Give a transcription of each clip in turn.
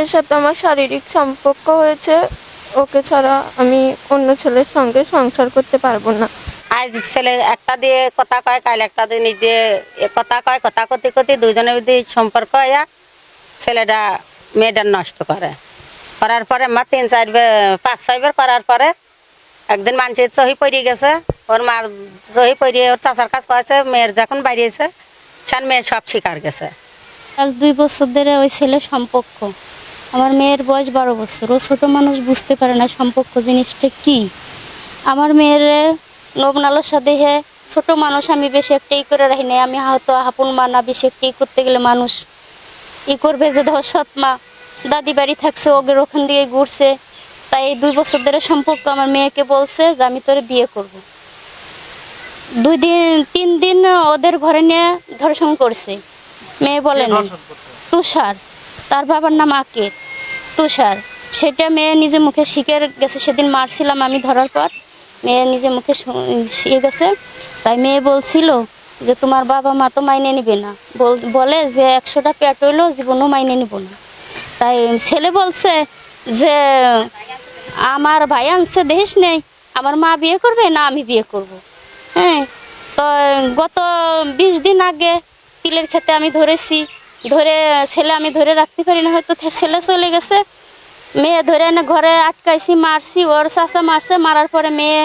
এর সাথে আমার শারীরিক সম্পর্ক হয়েছে ওকে ছাড়া আমি অন্য ছেলের সঙ্গে সংসার করতে পারব না। আজ ছেলে একটা দিয়ে কথা কয় কাল একটা দিয়ে নিজে কথা কয় কথা কতি কতি দুজনের মধ্যে সম্পর্ক হইয়া ছেলেটা মেয়েটা নষ্ট করে। করার পরে মা তিন চার বে- পাঁচ ছয়বার করার পরে একদিন মানুষের চহি পড়িয়ে গেছে ওর মা চহি পড়িয়ে ওর চাচার কাজ করেছে মেয়ের যখন বাড়িয়েছে সেন মেয়ে সব শিকার গেছে। আজ দুই বছর ধরে ওই ছেলে সম্পর্ক। আমার মেয়ের বয়স বারো বছর। ও ছোটো মানুষ বুঝতে পারে না সম্পর্ক জিনিসটা কি। আমার মেয়ের নবনালসা দেহে ছোট মানুষ আমি বেশি একটা ই করে রাখি নাই। আমি হয়তো হাপুন মা না বেশি একটা ই করতে গেলে মানুষ ই করবে যে ধর সৎ মা। দাদি বাড়ি থাকছে ওগের ওখান দিয়ে ঘুরছে। তাই এই দুই বছর ধরে সম্পর্ক আমার মেয়েকে বলছে যে আমি তোরে বিয়ে করব। দুই দিন তিন দিন ওদের ঘরে নিয়ে ধর্ষণ করছে। মেয়ে বলে না তুষার। তার বাবার নাম আকে তুষার। সেটা মেয়ে নিজে মুখে শিখে গেছে সেদিন মারছিলাম আমি ধরার পর। মেয়ে নিজে মুখে শিখে গেছে। তাই মেয়ে বলছিল যে, তোমার বাবা মা তো মাইনে নিবে না। বল- যে, একশোটা পেট হইলেও জীবনও মাইনে নিব না। তাই ছেলে বলছে যে, আমার ভাই আনছে, দেখিস নেই? আমার মা বিয়ে করবে না আমি বিয়ে করব? হ্যাঁ তো গত বিশ দিন আগে তিলের খেতে আমি ধরেছি। ধরে ছেলে আমি ধরে রাখতে পারি না হয়তো ছেলে চলে গেছে। মেয়ে ধরে এনে ঘরে আটকাইছি মারছি ওর চাষা মারছে মারার পরে মেয়ে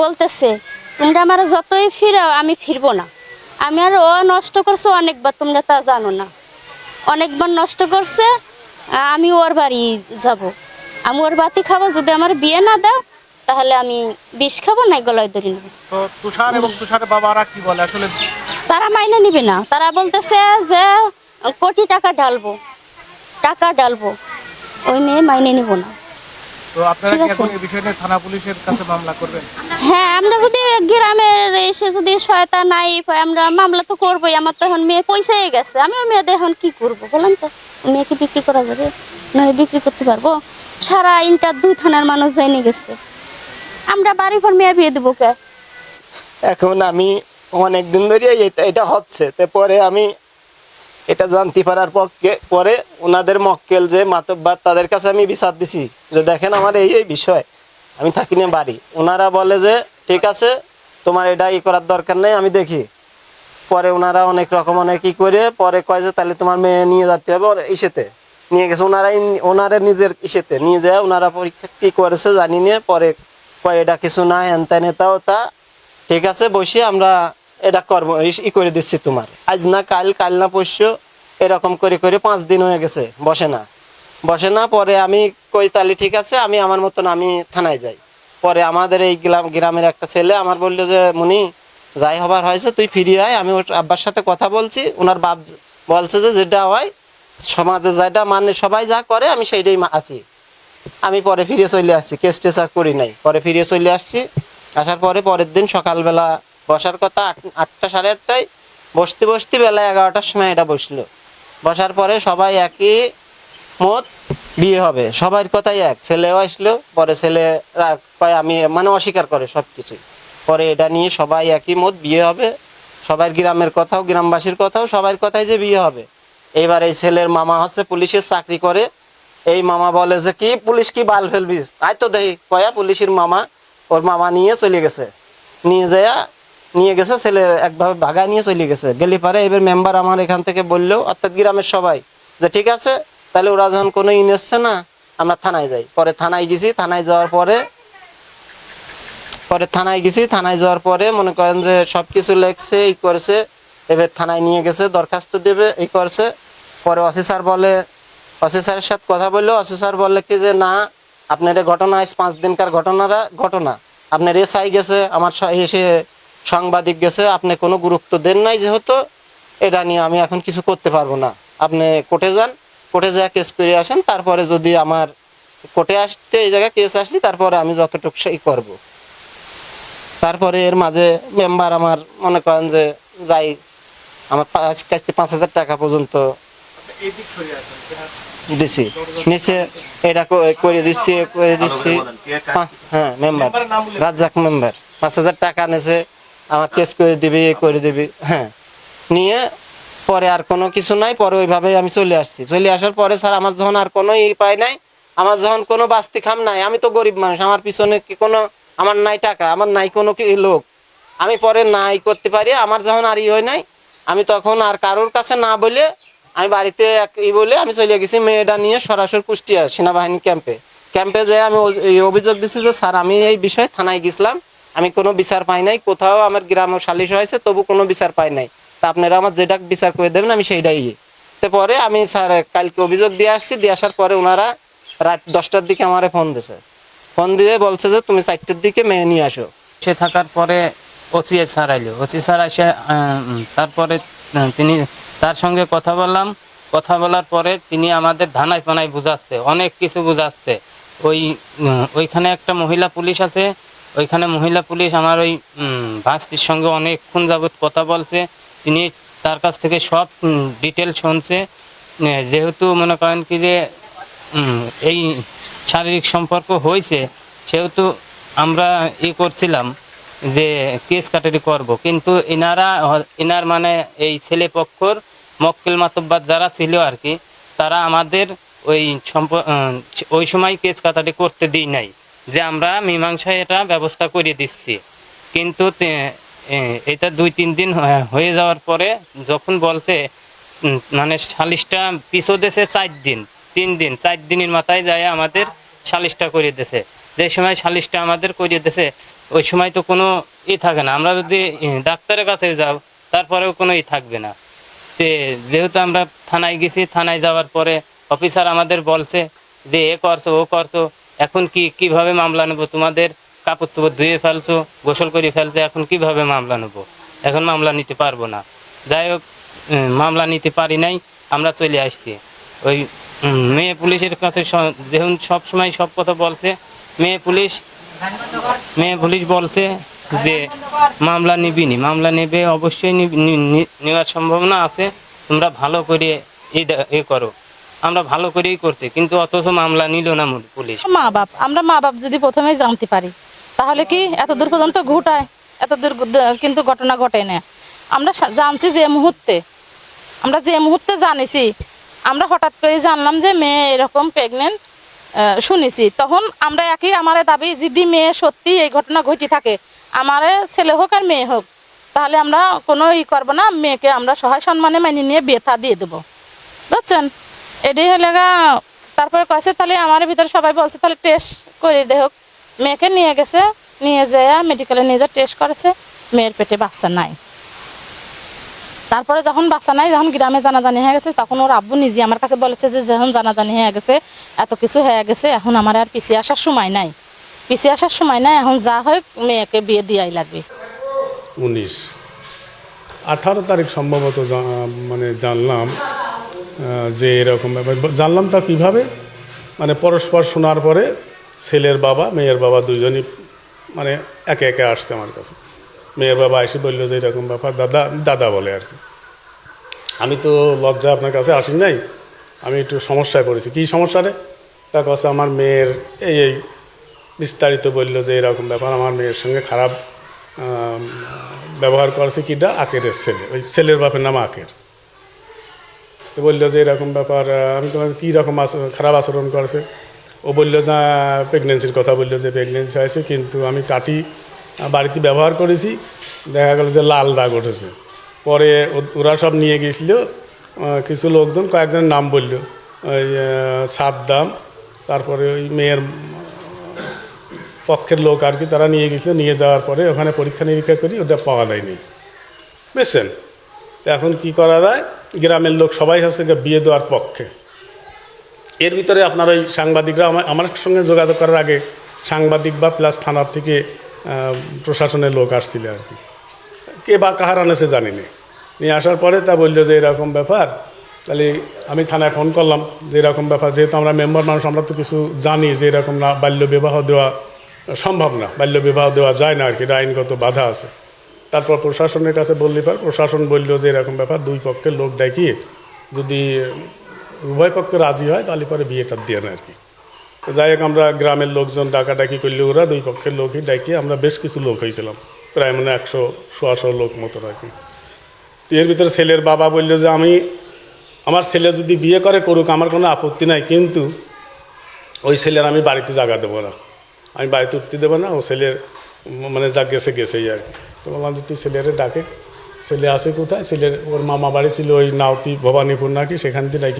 বলতেছে তোমরা আমার যতই ফিরাও আমি ফিরবো না। আমি আর ও নষ্ট করছে অনেকবার তোমরা তা জানো না। অনেকবার নষ্ট করছে আমি ওর বাড়ি যাব। আমি ওর বাতি খাব যদি আমার বিয়ে না দাও তাহলে আমি বিষ খাব না গলায় ধরে নেব। তুষার এবং তুষারের বাবারা কি বলে? আসলে তারা মাইনে নিবে না। তারা বলতেছে যে কোটি টাকা ঢালবো টাকা ঢালবো। ওই মেয়ে মাইনে নিব না। তো আপনারা ঠিক কি আছে। এখন এই বিষয় থানা পুলিশের কাছে মামলা করবেন? হ্যাঁ আমরা যদি গ্রামের এসে যদি সহায়তা নাই পাই আমরা মামলা তো করবোই। আমার তো এখন মেয়ে পয়সাই গেছে। আমি ওই মেয়েদের এখন কি করব বলেন তো? মেয়েকে বিক্রি করা যাবে? নয় বিক্রি করতে পারব? সারা ইন্টার দুই থানার মানুষ জেনে গেছে। আমরা বাড়ির পর মেয়ে বিয়ে দেবো কে? এখন আমি অনেক দিন ধরে এটা এটা হচ্ছে। তো পরে আমি এটা জানতে পারার পক্ষে পরে ওনাদের মক্কেল যে মাতব্বার, তাদের কাছে আমি বিচার দিছি যে দেখেন আমার এই এই বিষয়, আমি থাকি না বাড়ি। ওনারা বলে যে, ঠিক আছে, তোমার এটা ই করার দরকার নেই, আমি দেখি। পরে ওনারা অনেক রকম অনেক ই করে, পরে কয় যে, তাহলে তোমার মেয়ে নিয়ে যেতে হবে ইসেতে। নিয়ে গেছে। ওনারাই ওনারা নিজের ইসেতে নিয়ে যায়, ওনারা পরীক্ষা কী করেছে জানি নিয়ে পরে কয়, এটা কিছু না হ্যান ত্যান তা। ঠিক আছে, বসে, আমরা এটা কর্ম ই- করে দিচ্ছি তোমার। আজ না কাল কাল না পরশু, এরকম করে করে পাঁচ দিন হয়ে গেছে, বসে না। বসে না, পরে আমি কই, তাহলে ঠিক আছে, আমি আমার মতন আমি থানায় যাই। পরে আমাদের এই গ্রাম, গ্রামের একটা ছেলে আমার বলল যে, মুনি, যাই হবার হয়েছে, তুই ফিরে আয়, আমি ওর আব্বার সাথে কথা বলছি ওনার বাপ বলছে যে, যেটা হয়, সমাজে যেটা মানে সবাই যা করে, আমি সেইটাই আছি। আমি পরে ফিরে চলে আসছি, কেস টেস করি নাই। পরে ফিরে চলে আসছি, আসার পরে পরের দিন সকালবেলা বসার কথা আট- আটটা সাড়ে আটটায়। বসতে বসতে বেলা এগারোটার সময় এটা বসল। বসার পরে সবাই একই মত বিয়ে হবে। সবার কথাই এক। ছেলেও আসলো, পরে ছেলে কয় আমি মানে অস্বীকার করে সব কিছুই পরে এটা নিয়ে সবাই একই মত বিয়ে হবে। সবার গ্রামের কথাও, গ্রামবাসীর কথাও, সবার কথাই যে বিয়ে হবে। এইবার এই ছেলের মামা হচ্ছে পুলিশের চাকরি করে। এই মামা বলে যে, কি, পুলিশ কি বাল ফেলবি? আয় তো দেখি। কয়া, পুলিশের মামা, ওর মামা নিয়ে চলে গেছে। নিয়ে যায় নিয়ে গেছে, ছেলে একভাবে ভাগায় নিয়ে চলে গেছে। গেলি পারে এবার মেম্বার আমার এখান থেকে বলল, অর্থাৎ গ্রামের সবাই, যে ঠিক আছে, তাহলে ওরা যখন কোনো ইন এসছে না, আমরা থানায় যাই। পরে থানায় গেছি, থানায় যাওয়ার পরে পরে থানায় গেছি, থানায় যাওয়ার পরে মনে করেন যে সব কিছু লেখছে এই করেছে, এবার থানায় নিয়ে গেছে, দরখাস্ত দেবে এই করছে। পরে অফিসার বলে, অফিসারের সাথে কথা বলল, অফিসার বললে কি যে, না, আপনার ঘটনা আজ পাঁচ দিনকার ঘটনারা, ঘটনা। আপনার এসআই গেছে, আমার এসে সাংবাদিক গেছে আপনি কোনো গুরুত্ব দেন নাই যেহেতু এটা নিয়ে আমি এখন কিছু করতে পারব না। আপনি কোর্টে যান কোর্টে যা কেস করে আসেন তারপরে যদি আমার কোর্টে আসতে এই জায়গায় কেস আসলি তারপরে আমি যতটুকু সেই করব। তারপরে এর মাঝে মেম্বার আমার মনে করেন যে যাই আমার পাঁচ কাছে পাঁচ হাজার টাকা পর্যন্ত দিছি। নিচে এটা করে দিচ্ছি করে দিচ্ছি। হ্যাঁ মেম্বার উল্লেখ রাজ্জাক মেম্বার পাঁচ হাজার টাকা নেছে। আমার কেস করে দিবি, এ করে দিবি হ্যাঁ। নিয়ে পরে আর কোনো কিছু নাই, পরে ওইভাবেই আমি চলে আসছি। চলে আসার পরে স্যার, আমার যখন আর কোনো ই পাই নাই, আমার যখন কোনো বাস্তি খাম নাই, আমি তো গরিব মানুষ, আমার পিছনে কি কোনো, আমার নাই টাকা, আমার নাই কোনো কি লোক। আমি পরে নাই করতে পারি, আমার যখন আর ই হয় নাই, আমি তখন আর কারোর কাছে না বলে, আমি বাড়িতে এক ই বলে আমি চলে গেছি মেয়েটা নিয়ে সরাসরি কুষ্টিয়া সেনাবাহিনী ক্যাম্পে ক্যাম্পে যেয়ে আমি অভিযোগ দিচ্ছি যে, স্যার, আমি এই বিষয়ে থানায় গেছিলাম আমি কোনো বিচার পাই নাই, কোথাও আমার গ্রামে সালিশ হয়েছে, তবু কোনো বিচার পাই নাই। তা আপনারা আমার যেটা বিচার করে দেবেন, আমি সেইটাই ইয়ে। পরে আমি স্যার কালকে অভিযোগ দিয়ে আসছি, দিয়ে আসার পরে ওনারা রাত দশটার দিকে আমারে ফোন দিছে। ফোন দিয়ে বলছে যে, তুমি চারটের দিকে মেয়ে নিয়ে আসো। সে থাকার পরে ওসি স্যার আইলো। ওসি স্যার এসে তারপরে তিনি তার সঙ্গে কথা বললাম। কথা বলার পরে তিনি আমাদের ধানায় পানায় বুঝাচ্ছে, অনেক কিছু বুঝাচ্ছে। ওই ওইখানে একটা মহিলা পুলিশ আছে ওইখানে মহিলা পুলিশ আমার ওই ভাস্তির সঙ্গে অনেকক্ষণ যাবৎ কথা বলছে। তিনি তার কাছ থেকে সব ডিটেল শুনছে। যেহেতু মনে করেন কি যে এই শারীরিক সম্পর্ক হয়েছে, সেহেতু আমরা ই করছিলাম যে কেস কাটারি করব। কিন্তু এনারা এনার মানে এই ছেলে পক্ষর মক্কেল মাতব্বার যারা ছিল আর কি, তারা আমাদের ওই সম্প- ওই সময় কেস কাটারি করতে দিই নাই। যে আমরা মীমাংসায় এটা ব্যবস্থা করে দিচ্ছি। কিন্তু এটা দুই তিন দিন হয়ে- যাওয়ার পরে যখন বলছে মানে সালিশটা পিছু দেশে চার দিন, তিন দিন, চার দিনের মাথায় যায় আমাদের সালিশটা করে দিছে যে সময় সালিশটা আমাদের করিয়ে দিছে ওই সময় তো কোনো ই থাকে না। আমরা যদি ডাক্তারের কাছে যাও, তারপরেও কোনো ই থাকবে না। তে, যেহেতু আমরা থানায় গেছি, থানায় যাওয়ার পরে অফিসার আমাদের বলছে যে, এ করছ, ও করছ এখন কি, কীভাবে মামলা নেব? তোমাদের কাপড় চোপড় ধুয়ে ফেলছো, গোসল করে ফেলছো, এখন কীভাবে মামলা নেব? এখন মামলা নিতে পারব না। যাই হোক মামলা নিতে পারি নাই, আমরা চলে আসছি। ওই মেয়ে পুলিশের কাছে স- যেহেতু সব কথা বলছে, মেয়ে পুলিশ মেয়ে পুলিশ বলছে যে মামলা নিবিনি মামলা নেবে অবশ্যই নিবি- নি- নি- নেওয়ার সম্ভাবনা আছে। তোমরা ভালো করে এ করো। আমরা ভালো করেই করছি, কিন্তু অথচ মামলা নিল না পুলিশ। মা বাপ, আমরা মা বাপ যদি প্রথমেই জানতে পারি, তাহলে কি এত দূর পর্যন্ত ঘটায়? এত দূর কিন্তু ঘটনা ঘটে না। আমরা জানছি যে মুহূর্তে, আমরা যে মুহূর্তে জানিছি, আমরা হঠাৎ করে জানলাম যে মেয়ে এরকম প্রেগনেন্ট শুনেছি। তখন আমরা একই আমার দাবি, যদি মেয়ে সত্যি এই ঘটনা ঘটে থাকে, আমার ছেলে হোক আর মেয়ে হোক, তাহলে আমরা কোনো ই করব না, মেয়েকে আমরা সহায় সম্মানে মানিয়ে নিয়ে বেথা দিয়ে দেবো। বুঝছেন? এটাই হলে গা, তারপরে কয়েছে তাহলে আমার ভিতরে সবাই বলছে, তাহলে টেস্ট করে দেখ মেয়েকে নিয়ে গেছে, নিয়ে যায় মেডিকেলে নিয়ে যা টেস্ট করেছে, মেয়ের পেটে বাচ্চা নাই। তারপরে যখন বাচ্চা নাই, যখন গ্রামে জানাজানি হয়ে গেছে, তখন ওর আব্বু নিজে আমার কাছে বলেছে যে, যখন জানাজানি হয়ে গেছে, এত কিছু হয়ে গেছে, এখন আমার আর পিছিয়ে আসার সময় নাই। পিছিয়ে আসার সময় নাই, এখন যা হয় মেয়েকে বিয়ে দিয়াই লাগবে। উনিশ। আঠারো তারিখ সম্ভবত মানে জানলাম যে এরকম ব্যাপার। জানলাম তা কীভাবে? মানে পরস্পর শোনার পরে ছেলের বাবা, মেয়ের বাবা দুজনই মানে একে একে আসছে আমার কাছে। মেয়ের বাবা এসে বলল যে এরকম ব্যাপার, দাদা দাদা বলে আর কি। আমি তো লজ্জা আপনার কাছে আসি নাই। আমি একটু সমস্যায় পড়েছি। কী সমস্যা রে? তার কাছে আমার মেয়ের এই এই বিস্তারিত বলল যে এরকম ব্যাপার, আমার মেয়ের সঙ্গে খারাপ ব্যবহার করেছে কিটা আকেরের ছেলে। ওই ছেলের বাপের নাম আকের। বলল যে এরকম ব্যাপার আমি তোমার কী রকম খারাপ আচরণ করেছে? ও বলল যে প্রেগনেন্সির কথা বলল যে প্রেগনেন্সি হয়েছে, কিন্তু আমি কাটি বাড়িতে ব্যবহার করেছি। দেখা গেল যে লাল দাগ উঠেছে। পরে ওরা সব নিয়ে গেছিল কিছু লোকজন, কয়েকজনের নাম বলল। ওই সাদ্দাম, তারপরে ওই মেয়ের পক্ষের লোক আর কি, তারা নিয়ে গেছিল। নিয়ে যাওয়ার পরে ওখানে পরীক্ষা নিরীক্ষা করি, ওটা পাওয়া যায়নি। বুঝছেন? এখন কি করা যায়? গ্রামের লোক সবাই হচ্ছে বিয়ে দেওয়ার পক্ষে। এর ভিতরে আপনার ওই সাংবাদিকরা আমার সঙ্গে যোগাযোগ করার আগে সাংবাদিক বা প্লাস থানার থেকে প্রশাসনের লোক আসছিল আর কি। কে বা কাহার আনেছে জানি না নিয়ে আসার পরে তা বলল যে এরকম ব্যাপার। তাহলে আমি থানায় ফোন করলাম যে এরকম ব্যাপার। যেহেতু আমরা মেম্বার মানুষ, আমরা তো কিছু জানি যে এরকম না বাল্য বিবাহ দেওয়া সম্ভব না। বাল্য বিবাহ দেওয়া যায় না আর কি আইনগত বাধা আছে। তারপর প্রশাসনের কাছে বললি পার, প্রশাসন বলল যে এরকম ব্যাপার, দুই পক্ষের লোক ডাকি যদি উভয় পক্ষে রাজি হয়, তাহলে পরে বিয়েটা দিয়ে না আর কি। যাই হোক, আমরা গ্রামের লোকজন ডাকাডাকি করলে ওরা দুই পক্ষের লোকই ডাকিয়ে আমরা বেশ কিছু লোক হয়েছিলাম, প্রায় মানে একশো সোয়াশো লোক মতো আর কি। তো এর ভিতরে ছেলের বাবা বলল যে আমি, আমার ছেলে যদি বিয়ে করে করুক, আমার কোনো আপত্তি নাই, কিন্তু ওই ছেলের আমি বাড়িতে জাগা দেবো না। আমি বাড়িতে উঠতে দেবো না, ও ছেলের মানে যা গেছে গেছেই আর কি। তো বললাম যে তুই ছেলেরে ডাকে। ছেলে আসে কোথায়? ছেলের ওর মামা বাড়ি ছিল ওই নাওতি ভবানীপুর নাকি, সেখান থেকে